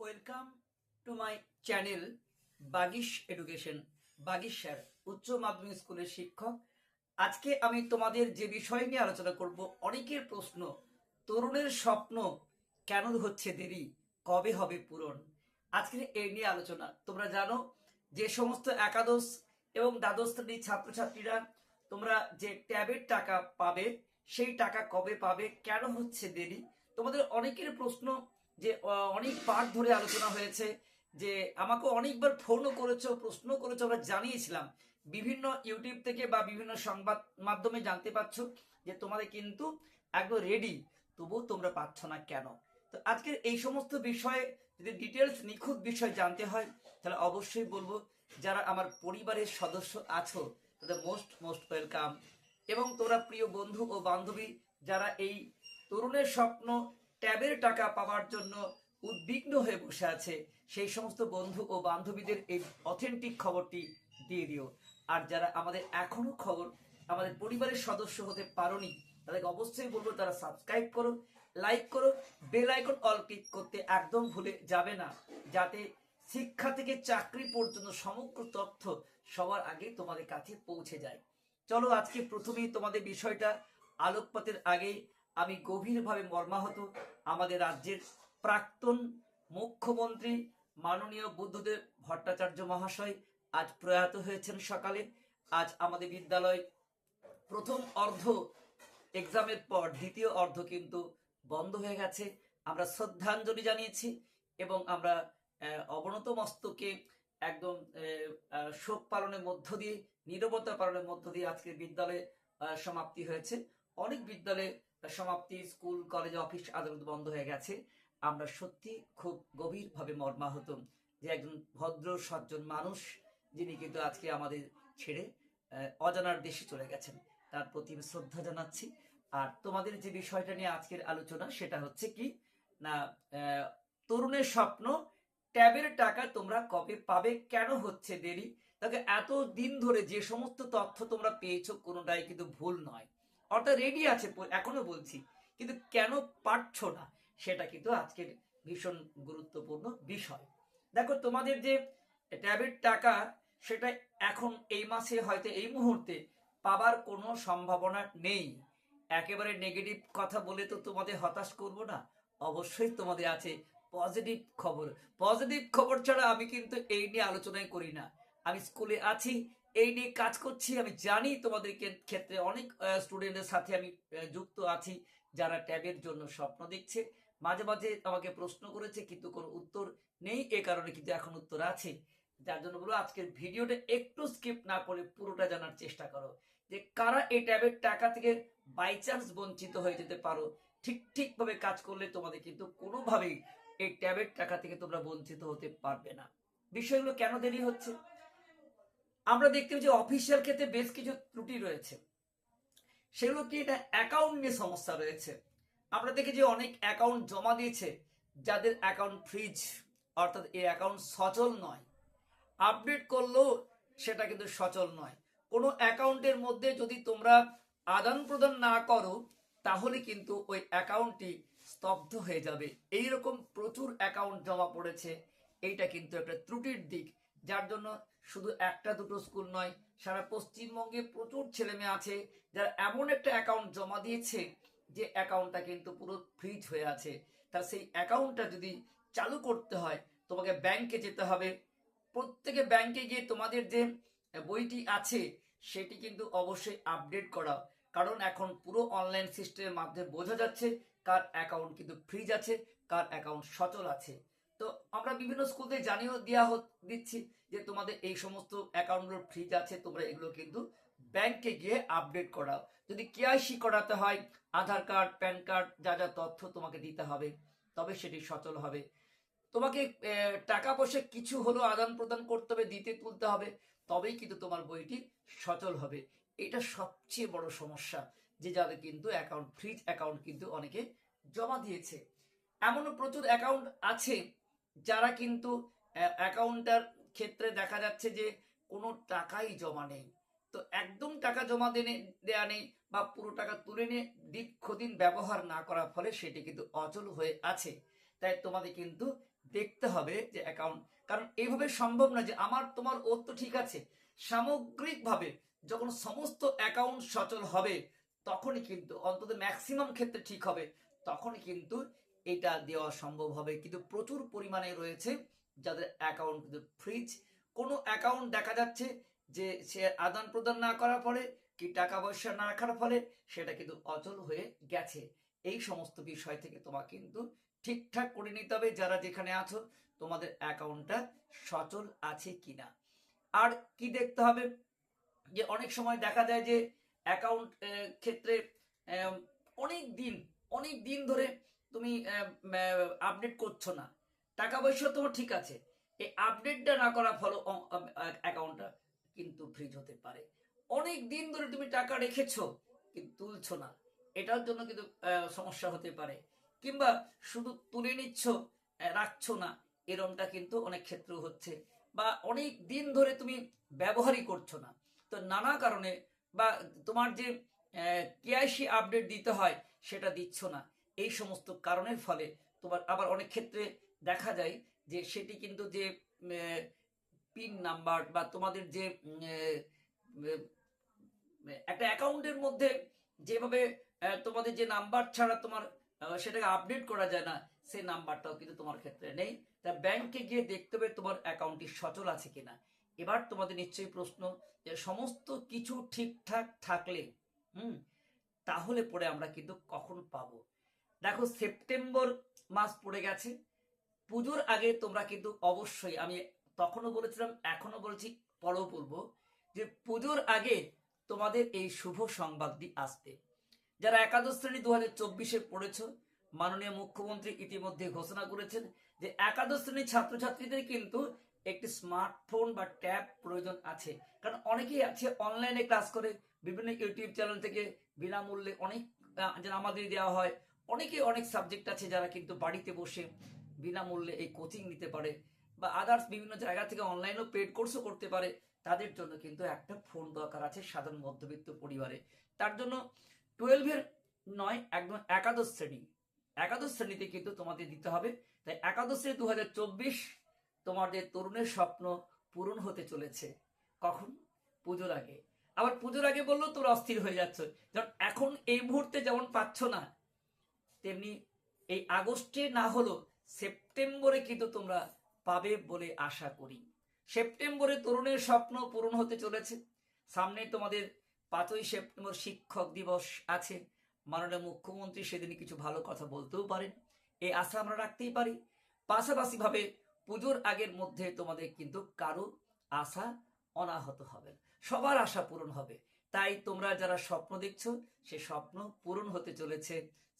Welcome to my channel Bagish education Bagish sir উচ্চ মাধ্যমিক স্কুলের শিক্ষক। আজকে আমি তোমাদের যে বিষয় নিয়ে আলোচনা করব, অনেকের প্রশ্ন, তরুণের স্বপ্ন কেন হচ্ছে দেরি? কবে হবে পূরণ? আজকে এই নিয়ে আলোচনা। তোমরা জানো যে সমস্ত একাদশ এবং দ্বাদশ শ্রেণির ছাত্রছাত্রীরা, তোমরা যে ট্যাবের টাকা পাবে, সেই টাকা কবে পাবে, কেন হচ্ছে দেরি? তোমাদের অনেকের প্রশ্ন যে অনেক পাঠ ধরে আলোচনা হয়েছে যে, আমাকে অনেকবার ফোনও করেছ প্রশ্ন করেছ, আমরা জানিয়েছিলাম। বিভিন্ন ইউটিউব থেকে বা বিভিন্ন সংবাদ মাধ্যমে জানতে পারছ যে, তোমাদের কিন্তু একদম রেডি তবুও তোমরা পাচ্ছ না কেন? তো আজকের এই সমস্ত বিষয়ে যদি ডিটেলস নিখুঁত বিষয় জানতে হয়, তাহলে অবশ্যই বলব, যারা আমার পরিবারের সদস্য আছো, তাদের মোস্ট মোস্ট ওয়েলকাম এবং তোমরা প্রিয় বন্ধু ও বান্ধবী, যারা এই তরুণের স্বপ্ন ট্যাবের টাকা পাওয়ার জন্য উদ্বিগ্ন হয়ে বসে আছে। সেই সমস্ত বন্ধু ও বান্ধবীদের এই অথেন্টিক খবরটি দিয়ে দিও। আর যারা আমাদের এখনও খবর, আমাদের পরিবারের সদস্য হতে পারোনি, তাদেরকে অবশ্যই বলব তারা সাবস্ক্রাইব করো লাইক করো বেল আইকন অল ক্লিক করতে একদম ভুলে যাবে না, যাতে শিক্ষা থেকে চাকরি পর্যন্ত সমগ্র তথ্য সবার আগে তোমাদের কাছে পৌঁছে যায়। চলো আজকে প্রথমেই তোমাদের বিষয়টা আলোকপাতের আগে আমি গভীরভাবে মর্মাহত আমাদের রাজ্যের প্রাক্তন মুখ্যমন্ত্রী মাননীয় বুদ্ধদেব ভট্টাচার্য মহাশয় আজ প্রয়াত হয়েছেন সকালে। আজ আমাদের বিদ্যালয় প্রথম অর্ধ এক্সামের পর দ্বিতীয় অর্ধ কিন্তু বন্ধ হয়ে গেছে। আমরা শ্রদ্ধাঞ্জলি জানিয়েছি এবং আমরা অবনত মস্তকে একদম শোক পালনের মধ্য দিয়ে, নীরবতা পালনের মধ্য দিয়ে আজকে বিদ্যালয়ে সমাপ্তি হয়েছে। অনেক বিদ্যালয়ে সমাপ্তি, স্কুল, কলেজ, অফিস আদালত বন্ধ হয়ে গেছে। আমরা সত্যি খুব গভীরভাবে মর্মাহত যে একজন ভদ্র, সজ্জন মানুষ যিনি কিন্তু আজকে আমাদের ছেড়ে অজানার দেশে চলে গেছেন। তার প্রতি শ্রদ্ধা জানাচ্ছি। আর তোমাদের যে বিষয়টা নিয়ে আজকের আলোচনা, সেটা হচ্ছে কি, না তরুণের স্বপ্ন, ট্যাবের টাকা তোমরা কবে পাবে, কেন হচ্ছে দেরি? তাকে এত দিন ধরে যে সমস্ত তথ্য তোমরা পেয়েছ, কোনোটাই কিন্তু ভুল নয়। অর্থাৎ রেডি আছে এখনও বলছি। কিন্তু কেন পারছ না? সেটা কিন্তু আজকের ভীষণ গুরুত্বপূর্ণ বিষয়। দেখো, তোমাদের যে ট্যাবের টাকা, সেটা এখন এই মাসে হয়তো এই মুহূর্তে পাবার কোনো সম্ভাবনা নেই। একেবারে নেগেটিভ কথা বলে তো তোমাদের হতাশ করব না। অবশ্যই তোমাদের আছে পজিটিভ খবর। পজিটিভ খবর ছাড়া আমি কিন্তু এই নিয়ে আলোচনাই করি না। আমি স্কুলে আছি এই নিয়ে কাজ করছি। আমি জানি তোমাদের ক্ষেত্রে অনেক স্টুডেন্টের সাথে আমি যুক্ত আছি, যারা ট্যাবের জন্য স্বপ্ন দেখছে। মাঝে মাঝে আমাকে প্রশ্ন করেছে, কিন্তু কোনো উত্তর নেই। এ কারণে কিন্তু এখন উত্তর আছে। যার জন্য বলো আজকের ভিডিওটা একটু স্কিপ না করে পুরোটা জানার চেষ্টা করো। যে কারা এই ট্যাবের টাকা থেকে বাই চান্স বঞ্চিত হয়ে যেতে পারো? ঠিক, ঠিকভাবে কাজ করলে তোমাদের কিন্তু কোনোভাবেই এই ট্যাবের টাকা থেকে তোমরা বঞ্চিত হতে পারবে না। বিষয়গুলো কেন দেরি হচ্ছে? আমরা দেখতে যে অফিসিয়াল ক্ষেত্রে বেশ কিছু ত্রুটি রয়েছে। সেগুলো কি এটা অ্যাকাউন্ট নিয়ে সমস্যা রয়েছে? আমরা দেখি যে অনেক অ্যাকাউন্ট জমা দিয়েছে, যাদের অ্যাকাউন্ট ফ্রিজ অর্থাৎ এই অ্যাকাউন্ট সচল নয়। আপডেট করলেও সেটা কিন্তু সচল নয়। কোনো অ্যাকাউন্টের মধ্যে যদি তোমরা আদান প্রদান না করো, তাহলে কিন্তু ওই অ্যাকাউন্টটি স্তব্ধ হয়ে যাবে। এই রকম প্রচুর অ্যাকাউন্ট জমা পড়েছে। এইটা কিন্তু একটা ত্রুটির দিক, যার জন্য শুধু একটা দুটো স্কুল নয়, সারা পশ্চিমবঙ্গে প্রচুর ছেলে মেয়ে আছে যারা এমন একটা অ্যাকাউন্ট জমা দিয়েছে যে অ্যাকাউন্টটা কিন্তু পুরো ফ্রিজ হয়ে আছে। তার সেই অ্যাকাউন্টটা যদি চালু করতে হয়, তোমাকে ব্যাংকে যেতে হবে। প্রত্যেকে ব্যাংকে গিয়ে তোমাদের যে বইটি আছে, সেটি কিন্তু অবশ্যই আপডেট করা কারণ এখন পুরো অনলাইন সিস্টেমের মাধ্যমে বোঝা যাচ্ছে কার অ্যাকাউন্ট কিন্তু ফ্রিজ আছে, কার অ্যাকাউন্ট সচল আছে। তো আমরা বিভিন্ন স্কুলতে জানিয়েও দেওয়া দিচ্ছি যে তোমাদের এই সমস্ত অ্যাকাউন্টগুলোর ফ্রিজ আছে, তোমরা এগুলো কিন্তু ব্যাংকে গিয়ে আপডেট করাও। যদি কেআইসি করাতে হয়, আধার কার্ড প্যান কার্ড যা যা তথ্য তোমাকে দিতে হবে, তবে সেটি সচল হবে। তোমাকে টাকা পয়সা কিছু হলেও আদান প্রদান করতে হবে, দিতে তুলতে হবে, তবেই কিন্তু তোমার বইটি সচল হবে। এটা সবচেয়ে বড় সমস্যা, যে যাদের কিন্তু অ্যাকাউন্ট ফ্রিজ অ্যাকাউন্ট কিন্তু অনেকে জমা দিয়েছে। এমনও প্রচুর অ্যাকাউন্ট আছে যারা কিন্তু অ্যাকাউন্টটার ক্ষেত্রে দেখা যাচ্ছে যে কোনো টাকাই জমা নেই। তো একদম টাকা জমা দেনে, দেয়া নেই বা পুরো টাকা তুলে নিয়ে দীর্ঘদিন ব্যবহার না করার ফলে সেটি কিন্তু অচল হয়ে আছে। তাই তোমাদের কিন্তু দেখতে হবে যে অ্যাকাউন্ট কারণ এইভাবে সম্ভব না যে আমার, তোমার ওর তো ঠিক আছে। সামগ্রিকভাবে যখন সমস্ত অ্যাকাউন্ট সচল হবে, তখনই কিন্তু অন্তত ম্যাক্সিমাম ক্ষেত্রে ঠিক হবে। তখনই কিন্তু এটা দেওয়া সম্ভব হবে। কিন্তু প্রচুর পরিমাণে রয়েছে যাদের অ্যাকাউন্ট কিন্তু ফ্রিজ কোনো অ্যাকাউন্ট দেখা যাচ্ছে যে সে আদান প্রদান না করার ফলে কি টাকা পয়সা না রাখার ফলে সেটা কিন্তু অচল হয়ে গেছে। এই সমস্ত বিষয় থেকে তোমাকে কিন্তু ঠিকঠাক করে নিতে হবে যারা যেখানে আছো, তোমাদের অ্যাকাউন্টটা সচল আছে কিনা। আর কি দেখতে হবে? যে অনেক সময় দেখা যায় যে অ্যাকাউন্ট ক্ষেত্রে অনেক দিন অনেক দিন ধরে তুমি আপডেট করছ না। টাকা পয়সা তোমার ঠিক আছে। এই আপডেটটা না করার ফলে অ্যাকাউন্টটা কিন্তু ফ্রিজ হতে পারে। অনেক দিন ধরে তুমি টাকা রেখেছো, কিন্তু তুলছো না। এটার জন্য কিন্তু সমস্যা হতে পারে। কিংবা শুধু তুলে নিচ্ছ রাখছো না, এরমটা কিন্তু অনেক ক্ষেত্রে হচ্ছে। বা অনেক দিন ধরে তুমি ব্যবহারই করছ না। তো নানা কারণে বা তোমার যে কেআইসি আপডেট দিতে হয়, সেটা দিচ্ছ না। এই সমস্ত কারণের ফলে তোমার আবার অনেক ক্ষেত্রে দেখা যায় যে সেটি কিন্তু যে পিন নাম্বার বা তোমাদের যে একটা অ্যাকাউন্টের মধ্যে যেভাবে তোমাদের যে নাম্বার ছাড়া তোমার সেটাকে আপডেট করা যায় না, সেই নাম্বারটাও কিন্তু তোমার ক্ষেত্রে নেই। তা ব্যাংকে গিয়ে দেখতে হবে তোমার অ্যাকাউন্টটি সচল আছে কিনা। এবার তোমাদের নিশ্চয়ই প্রশ্ন যে সমস্ত কিছু ঠিকঠাক থাকলে, হুম, তাহলে পরে আমরা কিন্তু কখন পাবো? দেখো, সেপ্টেম্বর মাস পড়ে গেছে। পুজোর আগে তোমরা কিন্তু অবশ্যই, আমি তখনও বলেছিলাম এখনও বলছি, পরেও বলব, যে পুজোর আগে তোমাদের এই শুভ সংবাদটি আসবে। যারা একাদশ শ্রেণি দু হাজার চব্বিশে পড়েছ, মাননীয় মুখ্যমন্ত্রী ইতিমধ্যে ঘোষণা করেছেন যে একাদশ শ্রেণির ছাত্রছাত্রীদের কিন্তু একটি স্মার্টফোন বা ট্যাব প্রয়োজন আছে। কারণ অনেকেই আছে, অনলাইনে ক্লাস করে, বিভিন্ন ইউটিউব চ্যানেল থেকে বিনামূল্যে অনেক আমাদের দেওয়া হয় অনেকে অনেক সাবজেক্ট আছে যারা কিন্তু বাড়িতে বসে বিনামূল্যে এই কোচিং নিতে পারে বা আদার্স বিভিন্ন জায়গা থেকে অনলাইনেও পেড কোর্সও করতে পারে, তাদের জন্য কিন্তু একটা ফোন দরকার আছে সাধারণ মধ্যবিত্ত পরিবারে। তার জন্য টুয়েলভের নয়, একদম একাদশ শ্রেণি। একাদশ শ্রেণীতে কিন্তু তোমাদের দিতে হবে। তাই একাদশ দু তোমাদের তরুণের স্বপ্ন পূরণ হতে চলেছে। কখন? পুজোর আগে। আবার পুজোর আগে বললেও তোমরা অস্থির হয়ে যাচ্ছ। কারণ এখন এই মুহূর্তে যেমন পাচ্ছ না তেমনি এই আগস্টে না হলো সেপ্টেম্বরে কিন্তু তোমরা পাবে বলে আশা করি। সেপ্টেম্বরে তরুণের স্বপ্ন পূরণ হতে চলেছে। সামনে তোমাদের পাঁচই সেপ্টেম্বর শিক্ষক দিবস আছে। মাননীয় মুখ্যমন্ত্রী সেদিন কিছু ভালো কথা বলতেও পারেন। এই আশা আমরা রাখতেই পারি। পাশাপাশি ভাবে পুজোর আগের মধ্যে তোমাদের কিন্তু কারও আশা অনাহত হবে সবার আশা পূরণ হবে। তাই তোমরা যারা স্বপ্ন দেখছ, সে স্বপ্ন পূরণ হতে চলেছে।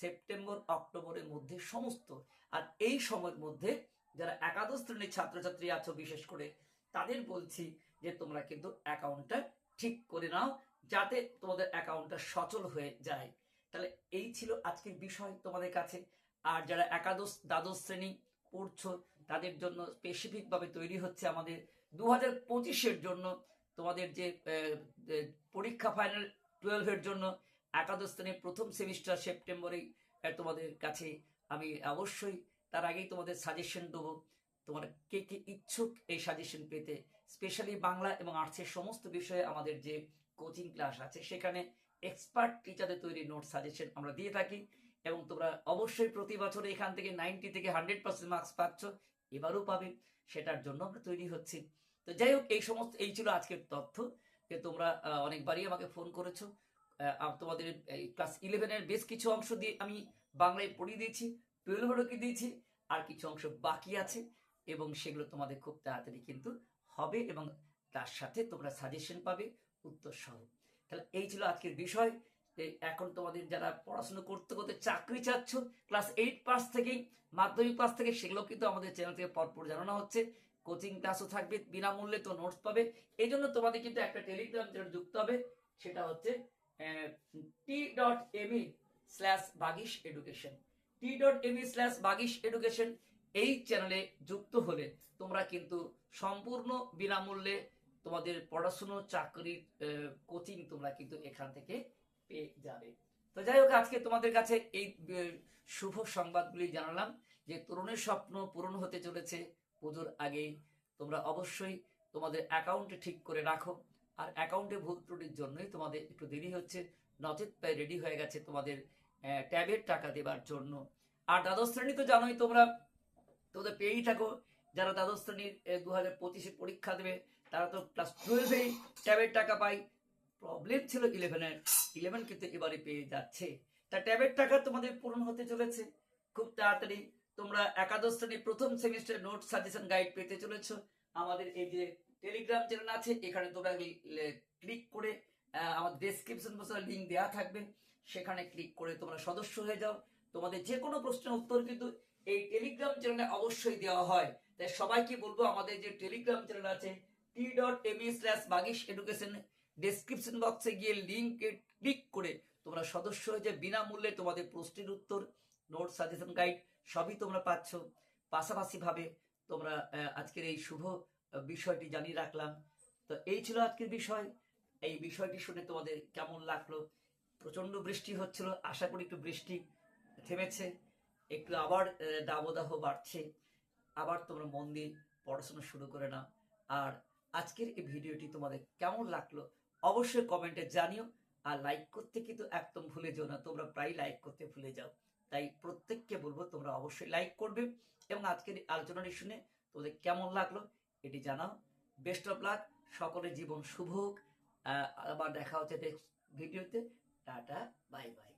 সেপ্টেম্বর, অক্টোবরের মধ্যে সমস্ত। আর এই সময়ের মধ্যে যারা একাদশ শ্রেণির ছাত্রছাত্রী আছো, বিশেষ করে, তাদের বলছি যে তোমরা কিন্তু অ্যাকাউন্টটা ঠিক করে নাও, যাতে তোমাদের অ্যাকাউন্টটা সচল হয়ে যায়। তাহলে এই ছিল আজকের বিষয় তোমাদের কাছে। আর যারা একাদশ, দ্বাদশ শ্রেণি পড়ছো, তাদের জন্য স্পেসিফিক ভাবে তৈরি হচ্ছে আমাদের দু হাজার পঁচিশের জন্য তোমাদের যে পরীক্ষা ফাইনাল টুয়েলভের জন্য একাদশ শ্রেণির প্রথম সেমিস্টার সেপ্টেম্বরে তোমাদের কাছে আমি অবশ্যই তার আগেই তোমাদের সাজেশন দেবো। তোমার কে কে ইচ্ছুক এই সাজেশন পেতে স্পেশালি বাংলা এবং আর্টসের সমস্ত বিষয়ে আমাদের যে কোচিং ক্লাস আছে, সেখানে এক্সপার্ট টিচারদের তৈরি নোট সাজেশন আমরা দিয়ে থাকি এবং তোমরা অবশ্যই প্রতি বছর এখান থেকে নাইনটি থেকে হান্ড্রেড পার্সেন্ট মার্কস পাচ্ছ, এবারও পাবে, সেটার জন্য আমরা তৈরি হচ্ছি। তো যাই হোক, এই সমস্ত, এই ছিল আজকের তথ্য। যে তোমরা অনেকবারই আমাকে ফোন করেছ। তোমাদের ক্লাস ইলেভেনের বেশ কিছু অংশ দিয়ে আমি বাংলায় পড়িয়ে দিয়েছি টুয়েলভেরও কি দিয়েছি, আর কিছু অংশ বাকি আছে, এবং সেগুলো তোমাদের খুব তাড়াতাড়ি কিন্তু হবে, এবং তার সাথে তোমরা সাজেশন পাবে, উত্তর সহ। তাহলে এই ছিল আজকের বিষয়। এখন তোমাদের যারা পড়াশোনা করতে করতে চাকরি চাচ্ছ ক্লাস এইট পাস থেকেই, মাধ্যমিক পাস থেকে সেগুলো কিন্তু আমাদের চ্যানেল থেকে পরপর জানানো হচ্ছে। কোচিং ক্লাসও থাকবে, বিনামূল্যে তো নোটস পাবে। এই জন্য তোমাদের কিন্তু একটা টেলিগ্রাম চ্যানেল যুক্ত হবে, সেটা হচ্ছে T dot M E slash Bagish education T dot M E slash Bagish education এই চ্যানেলে যুক্ত হলে তোমরা কিন্তু সম্পূর্ণ বিনামূল্যে তোমাদের পড়াশুনো চাকরির কোচিং তোমরা কিন্তু এখান থেকে পেয়ে যাবে। তো যাই হোক, আজকে তোমাদের কাছে এই শুভ সংবাদগুলি জানালাম যে তরুণের স্বপ্ন পূরণ হতে চলেছে। পুজোর আগেই তোমরা অবশ্যই তোমাদের অ্যাকাউন্টে ঠিক করে রাখো। আর অ্যাকাউন্টে ভুল ত্রুটির জন্যই তোমাদের একটু দেরি হচ্ছে। নচেত রেডি হয়ে গেছে তোমাদের ট্যাবের টাকা দেবার জন্য। আর দ্বাদশ শ্রেণি তো জানোই তোমরা তোমাদের পেয়েই থাকো। যারা দ্বাদশ শ্রেণির দু হাজার পঁচিশে পরীক্ষা দেবে, তারা তো ক্লাস টুয়েলভেই ট্যাবের টাকা পায়। প্রবলেম ছিল ইলেভেনের ইলেভেন কিন্তু এবারে পেয়ে যাচ্ছে। তা ট্যাবের টাকা তোমাদের পূরণ হতে চলেছে। খুব তাড়াতাড়ি তোমরা একাদশ শ্রেণির প্রথম সেমিস্টার নোট সাজেশন গাইড পেতে চলেছ। আমাদের এই যে টেলিগ্রাম চ্যানেল আছে, এখানে তোমরা ক্লিক করে আমার ডেসক্রিপশন বক্সে লিঙ্ক দেওয়া থাকবে। সেখানে ক্লিক করে তোমরা সদস্য হয়ে যাও। তোমাদের যে কোনো প্রশ্নের উত্তর কিন্তু এই টেলিগ্রাম চ্যানেলে অবশ্যই দেওয়া হয়। তাই সবাইকে বলব, আমাদের যে টেলিগ্রাম চ্যানেল আছে T dot M slash Bagish education description বক্সে গিয়ে লিঙ্কে ক্লিক করে তোমরা সদস্য হয়ে যে বিনামূল্যে তোমাদের প্রশ্নের উত্তর নোট সাজেশন গাইড সবই তোমরা পাচ্ছ। পাশাপাশি ভাবে তোমরা আজকের এই শুভ বিষয়টি জানিয়ে রাখলাম। তো এই ছিল আজকের বিষয়। এই বিষয়টি শুনে তোমাদের কেমন লাগল? প্রচণ্ড বৃষ্টি হচ্ছিল। আশা করি একটু বৃষ্টি থেমেছে। একটু আবার দাবদাহ বাড়ছে। আবার তোমরা মন দিয়ে পড়াশোনা শুরু করে নাও। আর আজকের এই ভিডিওটি তোমাদের কেমন লাগল অবশ্যই কমেন্টে জানিও। আর লাইক করতে কিন্তু একদম ভুলে যেও না। তোমরা প্রায় লাইক করতে ভুলে যাও। তাই প্রত্যেককে বলব তোমরা অবশ্যই লাইক করবে। এবং আজকের আলোচনাটি শুনে তোমাদের কেমন লাগল এটি জানাও। বেস্ট অফ লাক, সকলের জীবন শুভ হোক। আবার দেখা হচ্ছে ভিডিওতে টাটা, বাই বাই।